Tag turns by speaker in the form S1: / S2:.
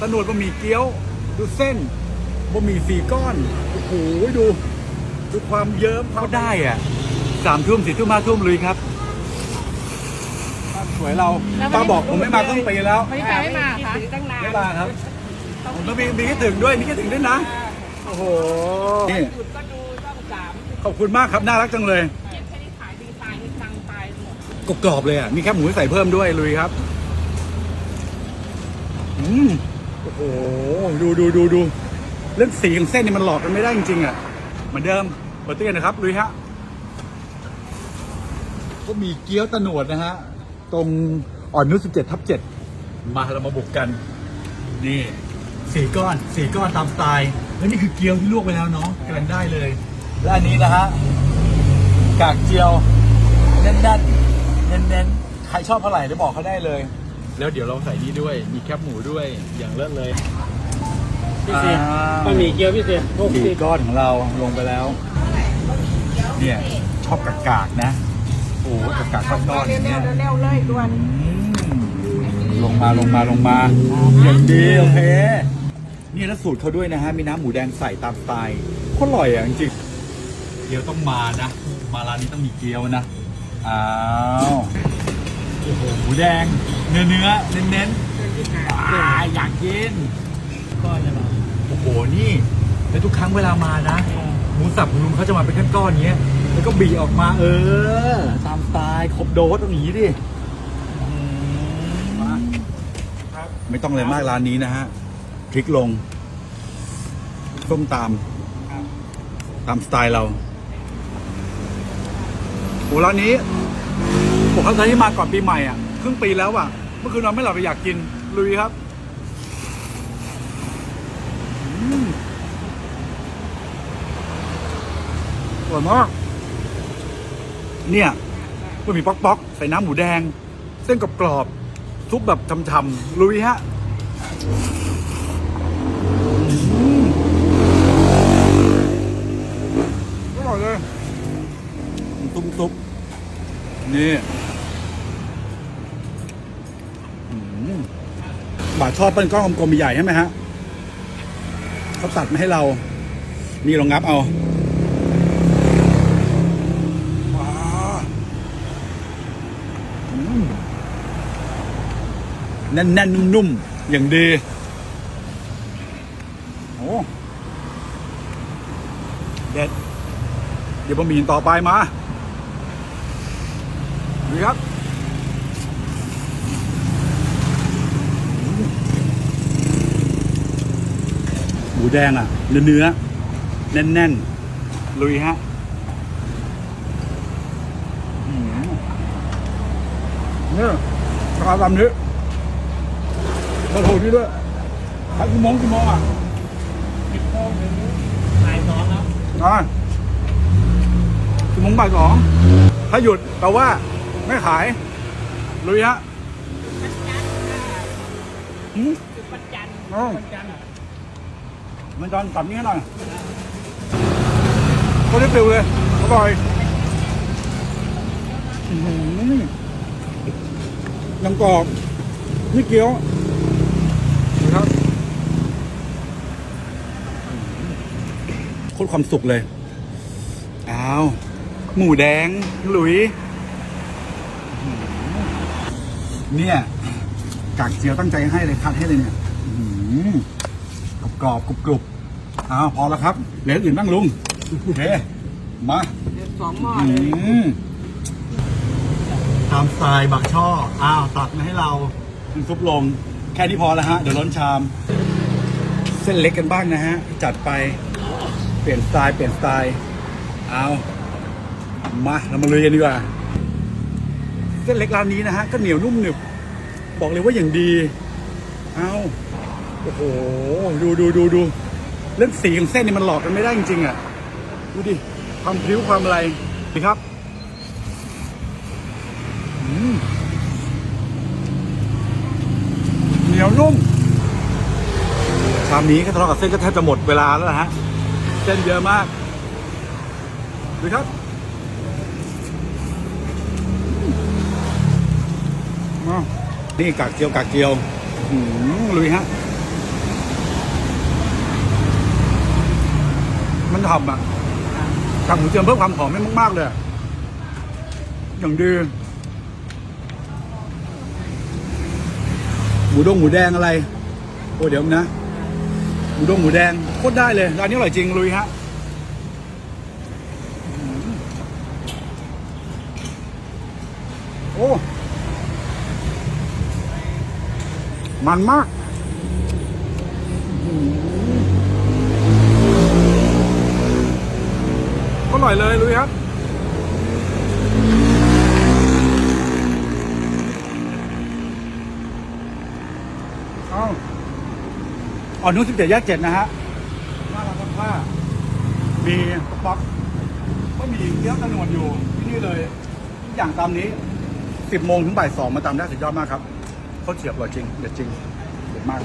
S1: ตะหนวดบะหมี่เกี๊ยว ดูเส้นบะหมี่สี่ก้อน โอ้โห ดู ดูความเยิ้มเขาได้อะสามทุ่มสี่ทุ่มห้าทุ่มลุยครับบ้านสวยเรา
S2: แล้วไม่
S1: ป้าบอกผมไม่มาครึ่งปีแล้ว
S2: ไม่ไปไม่มาค่ะ
S3: ตั้งนาน
S1: ไม่มาครับ ผมต้องมีมีคิดถึงด้วยมีคิดถึงด้วยนะ โอ้โหนี่
S3: หยุดก็ดูช่องสาม
S1: ขอบคุณมากครับ น่ารักจังเลย
S3: เก็บแค่นี้ขายดีตายนี่ตังค์ตายหมด
S1: กรอบๆเลยอะ มีแคบหมูใส่เพิ่มด้วยลุยครับ อืม โอ้โห ดูดูดูดู เรื่องสีของเส้นนี่มันหลอกกันไม่ได้จริงๆอะ เหมือนเดิมเปิดตู้เย็นนะครับลุยฮะ ก็มีเกี๊ยวตะหนวดนะฮะ ตรงอ่อนนุช17ทับ7มาเรามาบุกกัน นี่สี่ก้อนสี่ก้อนตามสไตล์ แล้วนี่คือเกี๊ยวที่ลวกไปแล้วเนาะกำลังได้เลย และอันนี้นะฮะ กากเจียวแน่นๆเน้นๆใครชอบเท่าไหร่เดี๋ยวบอกเขาได้เลย แล้วเดี๋ยวเราใส่นี่ด้วย มีแคบหมูด้วย อย่างเลิศเลย
S4: พิเศษ
S1: อ่า
S4: บะหมี่เกี๊ยวพิเศษหก
S1: สี่
S4: สิบ
S1: ก้อนของเราลงไปแล้ว เนี่ยชอบกากากๆนะ โอ้กากากๆก้อนๆอย่างเงี้ย
S3: เร็วๆเลยด่วน
S1: อืมลงมาลงมาลงมาอย่างดีโอเคนี่แล้วสูตรเขาด้วยนะฮะ มีน้ำหมูแดงใส่ตามสไตล์โคตรอร่อยอะจริงๆเกี๊ยวต้องมานะ มาร้านนี้ต้องมีเกี๊ยวนะ อ้าว โอ้โหหมูแดง เนื้อเนื้อเน้นเน้นๆอ่าอยากกิน
S4: ก้อนเลยเหรอ
S1: โอ้โหนี่แล้วทุกครั้งเวลามานะ หมูสับของลุงเขาจะมาเป็นก้อนๆอย่างเงี้ยแล้วก็บีออกมาเออ ตามสไตล์ครบโดสตรงนี้ดิอืมมาไม่ต้องเลยมากร้านนี้นะฮะพริกลงส้มตามตามสไตล์เราโอ้ร้านนี้ ผมครั้งที่มาก่อนปีใหม่อะครึ่งปีแล้วอะ เมื่อคืนนอนไม่หลับไปอยากกิน ลุยครับอร่อยมากเนี่ยบะหมี่ป๊อกใส่น้ำหมูแดง เส้นกรอบๆซุปแบบฉ่ำๆลุยฮะอืมอร่อยเลยตุ้มซุปนี่อืม บาทชอบเป็นก้อนกลมๆใหญ่ใช่ไหมฮะเขาตัดมาให้เรา นี่ลองงับเอาว้าวอืมแน่นๆนุ่มๆอย่างดีโอ้เด็ด เดี๋ยวบะหมี่ต่อไปมาดูครับอืมห มูแดงอะ เนื้อเนื้อๆแน่นๆ ลุยฮะเนี่ยราคาตามนี้กระโถนี่ด้วยขายกี่โมงกี่โมงอะ
S4: สิบโมงถึงบ่ายสองครับ
S1: อ่ากี่โมงบ่ายสองถ้าหยุดแปลว่าไม่ขาย ลุยฮะหืม
S3: จุดประจันทร์
S1: อ๋อ
S4: วันจันทร์
S1: มันจอนตัดนี้หน่อยคตรได้ปิวเลยอร่อยอื้อหือยังกรอบนี่เกี๊ยวนะครับโคตรความสุขเลยอ้าว หมูแดง หลุย เนี่ย กากเจียวตั้งใจให้เลยคัดให้เลยเนี่ย กรอบกรุบกรุบๆอ้าวพอแล้วครับ เหลืออื่นบ้างลุงโอเคมา
S3: เดือดสองหม้อ
S1: อื
S3: เลย
S1: มตามสไตล์บักช่อ อ้าวตักมาให้เราเป็นซุปลง แค่นี้พอแล้วฮะ เดี๋ยวล้นชาม เส้นเล็กกันบ้างนะฮะ จัดไปเปลี่ยนสไตล์เปลี่ยนสไตล์เอามาเรามาลุยกันดีกว่า เส้นเล็กร้านนี้นะฮะก็เหนียวนุ่มหนึบ บอกเลยว่าอย่างดี เอา โอ้โห ดูดูดูดูเรื่องสีของเส้นนี่มันหลอกกันไม่ได้จริงๆอะ ดูดิ ความพริ้วความอะไรดีครับอืมเหนียวนุ่ม ชามนี้ก็ทะเลาะกับเส้นก็แทบจะหมดเวลาแล้วนะฮะ เส้นเยอะมากดูครับอืมอ้าวนี่กากเจียวกากเจียวอืมลุยฮะ ทำอะกากหมูเจียวเพิ่มความหอมให้มากๆเลยอะอย่างดี หมูดงหมูแดงอะไร โอ้เดี๋ยวนะ หมูดงหมูแดงโคตรได้เลยร้านนี้อร่อยจริงลุยฮะโอ้ มันมาก อ่อยเลยลุยครับเอาอ่อนนุชสิบเจ็ดแยกเจ็ดนะฮะหน้าร้านซักผ้ามีป๋อกก็มีเกี๊ยวตะนวดอยู่ที่นี่เลยทุกอย่างตามนี้สิบโมงถึงบ่ายสองมาตามได้สุดยอดมากครับเขาเฉียบอร่อยจริงเด็ดจริงเด็ดมาก